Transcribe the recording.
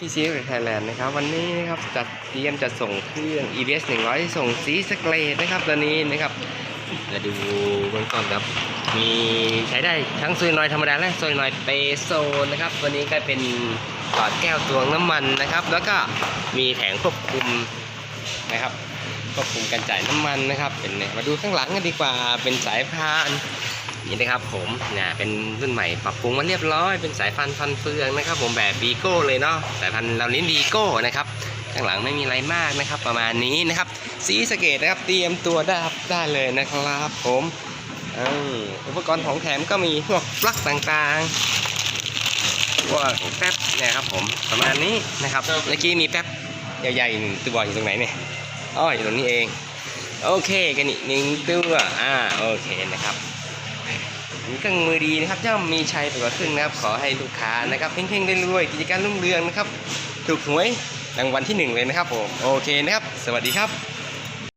พีซีไทยแลนด์นะครับวันนี้นะครับจัดเตรียมจะส่งเครื่อง EBS 100ส่งสีสเกรดนะครับตัวนี้นะครับจะดูเบื้องต้นครับ มีใช้ได้ทั้งโซยนอยธรรมดาและโซยนอยเปโซนะครับตัวนี้ก็เป็นหลอดแก้วตวงน้ำมันนะครับ แล้วก็มีแผงควบคุมนะครับควบคุมการจ่ายน้ำมันนะครับเป็นมาดูข้างหลังกันดีกว่าเป็นสายพาน นี่นะครับผมนะเป็นรุ่นใหม่ปรับปรุงมาเรียบร้อยเป็นสายพันธุ์ฟันเฟืองนะครับ ผมแบบบีโก้เลยเนาะสายพันธุ์เราลิ้นบีโก้นะครับข้างหลังไม่มีอะไรมากนะครับ ประมาณนี้นะครับ สีสะเกตนะครับเตรียมตัวได้ได้เลยนะครับผมเอออุปกรณ์ของแถมก็มีพวกปลั๊กต่างๆพวกแป๊บเนี่ยครับผมประมาณนี้นะครับเมื่อกี้มีแป๊บใหญ่ๆหนึ่งตัวอยู่ตรงไหนเนี่ยอ๋ออยู่ตรงนี้เอง โอเคกันอีกหนึ่งตัวอ่าโอเคนะครับมี เครื่องมือดีนะครับย่อมมีชัยไปกว่าครึ่งนะครับ ขอให้ลูกค้านะครับเพ่งๆได้รวยกิจการรุ่งเรืองนะครับ ถูกหวยรางวัลที่หนึ่งเลยนะครับผมโอเคนะครับ สวัสดีครับ